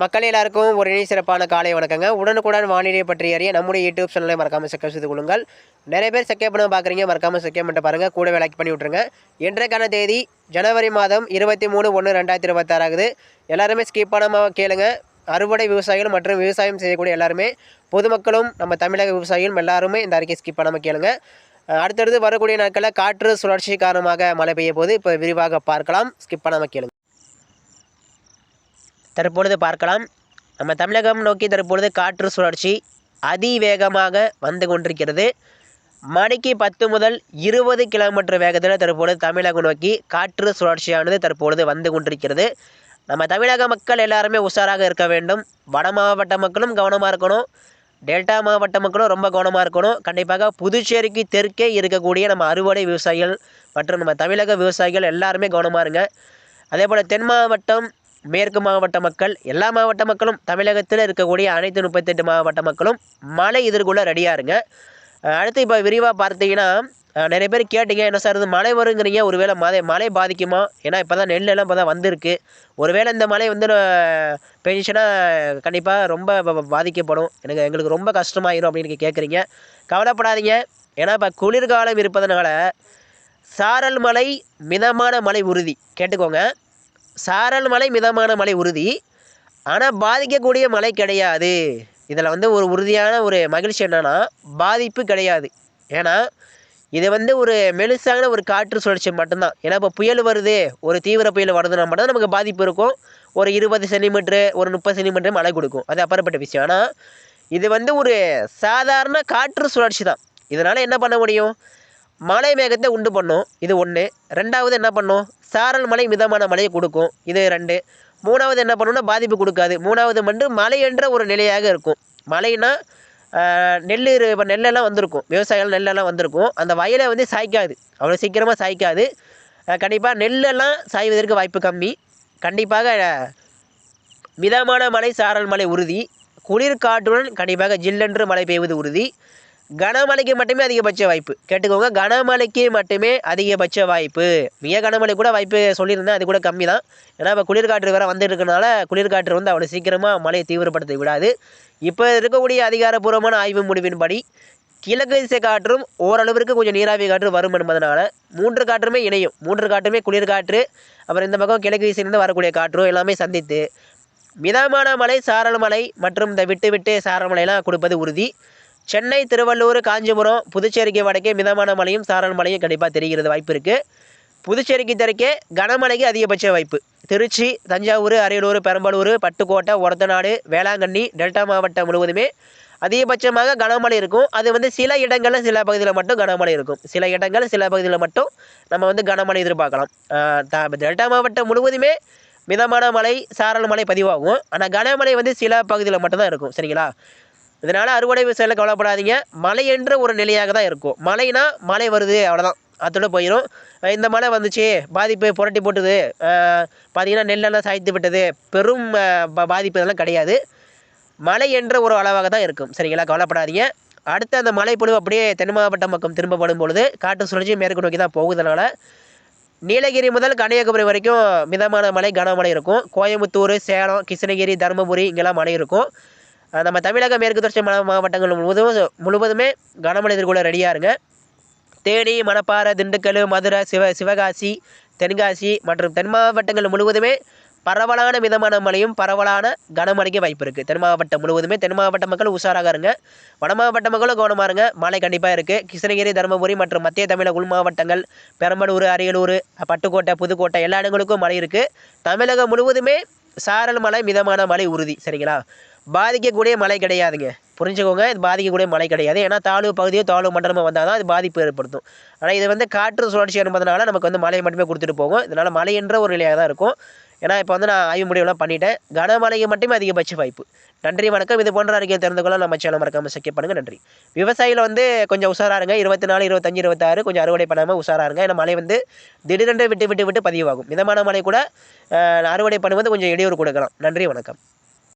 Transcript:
மக்கள் எல்லாருக்கும் ஒரு இணை சிறப்பான காலை வணக்கங்க. உடனுக்குடன் வானிலை பற்றி அறிய நம்முடைய யூடியூப் சேனலை மறக்காமல் சக்கம் செய்து கொள்ளுங்கள். நிறைய பேர் செக்கே பண்ண பார்க்குறீங்க மறக்காமல் செக்கே பண்ணிட்டு பாருங்கள் கூட லைக் பண்ணி விட்ருங்க இன்றைக்கான தேதி ஜனவரி மாதம் இருபத்தி மூணு ஒன்று ரெண்டாயிரத்தி இருபத்தாறாகுது எல்லாருமே ஸ்கிப் பண்ணாமல் கேளுங்க. அறுவடை விவசாயிகள் மற்றும் விவசாயம் செய்யக்கூடிய எல்லாருமே பொதுமக்களும் நம்ம தமிழக விவசாயிகளும் எல்லாருமே இந்த அறிக்கை ஸ்கிப் பண்ணாமல் கேளுங்க. அடுத்தடுத்து வரக்கூடிய நாட்களில் காற்று சுழற்சி காரணமாக மழை பெய்ய போது இப்போ விரிவாக பார்க்கலாம். ஸ்கிப் பண்ணாமல் கேளுங்க. தற்பொழுது பார்க்கலாம். நம்ம தமிழகம் நோக்கி தற்பொழுது காற்று சுழற்சி அதிவேகமாக வந்து கொண்டிருக்கிறது. மணிக்கு பத்து முதல் இருபது கிலோமீட்டர் வேகத்தில் தற்பொழுது தமிழகம் நோக்கி காற்று சுழற்சியானது தற்பொழுது வந்து கொண்டிருக்கிறது. நம்ம தமிழக மக்கள் எல்லாருமே உஷாராக இருக்க வேண்டும். வட மாவட்ட மக்களும் கவனமாக இருக்கணும். டெல்டா மாவட்ட மக்களும் ரொம்ப கவனமாக இருக்கணும். கண்டிப்பாக புதுச்சேரிக்கு தெற்கே இருக்கக்கூடிய நம்ம அறுவடை விவசாயிகள் மற்றும் நம்ம தமிழக விவசாயிகள் எல்லாருமே கவனமாக இருங்க. அதே போல் தென் மாவட்டம் மேற்கு மாவட்ட மக்கள் எல்லா மாவட்ட மக்களும் தமிழகத்தில் இருக்கக்கூடிய அனைத்து முப்பத்தெட்டு மாவட்ட மக்களும் மழை எதிர்கொள்ள ரெடியாக இருங்க. அடுத்து இப்போ விரிவாக பார்த்தீங்கன்னா நிறைய பேர் கேட்டீங்க என்ன சார் இது மழை வருங்கிறீங்க ஒருவேளை மழை மழை பாதிக்குமா? ஏன்னா இப்போ தான் நெல்லெல்லாம் இப்போ தான் வந்திருக்கு. ஒருவேளை இந்த மழை வந்து பெஞ்சுன்னா கண்டிப்பாக ரொம்ப பாதிக்கப்படும். எனக்கு எங்களுக்கு ரொம்ப கஷ்டமாயிரும் அப்படின்னு கேட்குறீங்க கவலைப்படாதீங்க. ஏன்னா இப்போ குளிர்காலம் இருப்பதனால சாரல் மழை மிதமான மழை உறுதி. கேட்டுக்கோங்க. சாரல் மழை மிதமான மழை உறுதி. ஆனால் பாதிக்கக்கூடிய மழை கிடையாது. இதில் வந்து ஒரு உறுதியான ஒரு மகிழ்ச்சி என்னன்னா பாதிப்பு கிடையாது. ஏன்னா இது வந்து ஒரு மெலிசான ஒரு காற்று சுழற்சி மட்டும்தான். ஏன்னா இப்போ புயல் வருது ஒரு தீவிர புயல் வருதுன்னா மட்டும் நமக்கு பாதிப்பு இருக்கும். ஒரு இருபது சென்டிமீட்ரு ஒரு முப்பது சென்டிமீட்டர் மழை கொடுக்கும். அது அப்புறப்பட்ட விஷயம். ஆனால் இது வந்து ஒரு சாதாரண காற்று சுழற்சி தான். இதனால் என்ன பண்ண முடியும்? மழை மேகத்தை உண்டு பண்ணும். இது ஒன்று ரெண்டாவது என்ன பண்ணும்? சாரல் மழை மிதமான மழையை கொடுக்கும். இது ரெண்டு. மூணாவது என்ன பண்ணும்னா பாதிப்பு கொடுக்காது. மூணாவது மண்டு மழை என்ற ஒரு நிலையாக இருக்கும். மழைனா நெல் இரு- இப்போ நெல்லெல்லாம் வந்திருக்கும். விவசாயிகள் நெல்லெல்லாம் வந்திருக்கும். அந்த வயலை வந்து சாய்க்காது. அவ்வளோ சீக்கிரமாக சாய்க்காது. கண்டிப்பாக நெல்லெல்லாம் சாய்வதற்கு வாய்ப்பு கம்மி. கண்டிப்பாக மிதமான மழை சாரல் மழை உறுதி. குளிர் காற்றுடன் கண்டிப்பாக ஜில்லென்று மழை பெய்வது உறுதி. கனமழைக்கு மட்டுமே அதிகபட்ச வாய்ப்பு. கேட்டுக்கோங்க கனமழைக்கு மட்டுமே அதிகபட்ச வாய்ப்பு. மிக கனமழை கூட வாய்ப்பு சொல்லியிருந்தேன் அது கூட கம்மி தான் ஏன்னா இப்போ குளிர்காற்று வேறு வந்துட்டு இருக்கனால குளிர்காற்று வந்து அவ்வளோ சீக்கிரமாக மழையை தீவிரப்படுத்த விடாது. இப்போ இருக்கக்கூடிய அதிகாரப்பூர்வமான ஆய்வு முடிவின்படி கிழக்கு திசை காற்றும் ஓரளவிற்கு கொஞ்சம் நீராவி காற்று வரும் என்பதனால மூன்று காற்றுமே இணையும். மூன்று காற்றுமே குளிர்காற்று அப்புறம் இந்த பக்கம் கிழக்கு திசையிலிருந்து வரக்கூடிய காற்றும் எல்லாமே சந்தித்து மிதமான மழை சாரல் மழை மற்றும் இந்த விட்டு விட்டு சாரல் மழையெல்லாம் கொடுப்பது உறுதி. சென்னை திருவள்ளூர் காஞ்சிபுரம் புதுச்சேரிக்கு வடக்கே மிதமான மழையும் சாரல் மழையும் கண்டிப்பாக தெரிகிறது வாய்ப்பு இருக்குது புதுச்சேரிக்கு தெற்கே கனமழைக்கு அதிகபட்ச வாய்ப்பு. திருச்சி தஞ்சாவூர் அரியலூர் பெரம்பலூர் பட்டுக்கோட்டை ஒரத்தநாடு வேளாங்கண்ணி டெல்டா மாவட்டம் முழுவதுமே அதிகபட்சமாக கனமழை இருக்கும். அது வந்து சில இடங்களில் சில பகுதியில் மட்டும் கனமழை இருக்கும். சில இடங்கள் சில பகுதியில் மட்டும் நம்ம வந்து கனமழை எதிர்பார்க்கலாம். டெல்டா மாவட்டம் முழுவதுமே மிதமான மழை சாரல் மழை பதிவாகும். ஆனால் கனமழை வந்து சில பகுதியில் மட்டும்தான் இருக்கும். சரிங்களா? இதனால் அறுவடை விவசாயிகள் கவலைப்படாதீங்க. மழை என்ற ஒரு நிலையாக தான் இருக்கும். மழைனா மழை வருது அவ்வளோதான் அதோட போயிடும் இந்த மழை வந்துச்சு பாதிப்பு புரட்டி போட்டுது. பார்த்திங்கன்னா பார்த்தீங்கன்னா நெல்லெல்லாம் சாய்த்து விட்டது. பெரும் பாதிப்பு இதெல்லாம் கிடையாது. மழை என்ற ஒரு அளவாக தான் இருக்கும். சரிங்களா? கவலைப்படாதீங்க. அடுத்து அந்த மழைப்பொழிவு அப்படியே தென் மாவட்ட பக்கம் திரும்பப்படும் பொழுது காட்டு சுழற்சி மேற்கு நோக்கி தான் போகுதுனால நீலகிரி முதல் கன்னியாகுமரி வரைக்கும் மிதமான மழை கனமழை இருக்கும். கோயம்புத்தூர் சேலம் கிருஷ்ணகிரி தருமபுரி இங்கெல்லாம் மழை இருக்கும். நம்ம தமிழக மேற்கு தொடர்ச்சி மலை மாவட்டங்கள் முழுவதும் முழுவதுமே கனமழை எதிர்கொள்ள ரெடியாக இருங்க. தேனி மணப்பாறை திண்டுக்கல் மதுரை சிவ சிவகாசி தென்காசி மற்றும் தென் மாவட்டங்கள் முழுவதுமே பரவலான மிதமான மழையும் பரவலான கனமழைக்கு வாய்ப்பு இருக்குது தென் மாவட்டம் முழுவதுமே தென் மாவட்ட மக்கள் உஷாராக இருங்க. வட மாவட்ட மக்களும் கவனமாக இருங்க. மழை கண்டிப்பாக இருக்குது கிருஷ்ணகிரி தருமபுரி மற்றும் மத்திய தமிழக உள் மாவட்டங்கள் பெரம்பலூர் அரியலூர் பட்டுக்கோட்டை புதுக்கோட்டை எல்லா இடங்களுக்கும் மழை இருக்குது தமிழகம் முழுவதுமே சாரல் மழை மிதமான மழை உறுதி. சரிங்களா? பாதிக்கக்கூடிய மழை கிடையாதுங்க. புரிஞ்சுக்கோங்க இது பாதிக்கக்கூடிய மழை கிடையாது. ஏன்னா தாழ்வு பகுதியோ தாழ்வு மண்டலமோ வந்தால் தான் அது பாதிப்பு ஏற்படுத்தும். ஆனால் இது வந்து காற்று சுழற்சி என்பதனால நமக்கு வந்து மழையை மட்டுமே கொடுத்துட்டு போகும். இதனால் மழை என்ற ஒரு நிலையாக தான் இருக்கும். ஏன்னா இப்போ வந்து நான் ஆய்வு முடிவுலாம் பண்ணிட்டேன். கனமழைக்கு மட்டுமே அதிகபட்ச வாய்ப்பு. நன்றி வணக்கம். இது போன்ற அறிக்கையை தெரிந்து கொள்ள நம்ம சேனல் மறக்காமல் சக்கிய பண்ணுங்கள் நன்றி. விவசாயிகள் வந்து கொஞ்சம் உஷாராக இருங்க. இருபத்தி நாலு இருபத்தஞ்சு இருபத்தாறு கொஞ்சம் அறுவடை பண்ணாமல் உஷாராக இருங்க. ஏன்னா மழை வந்து திடீரென்று விட்டு விட்டு விட்டு பதிவாகும். மிதமான மழை கூட அறுவடை பண்ணுவது கொஞ்சம் இடையூறு கொடுக்கலாம். நன்றி வணக்கம்.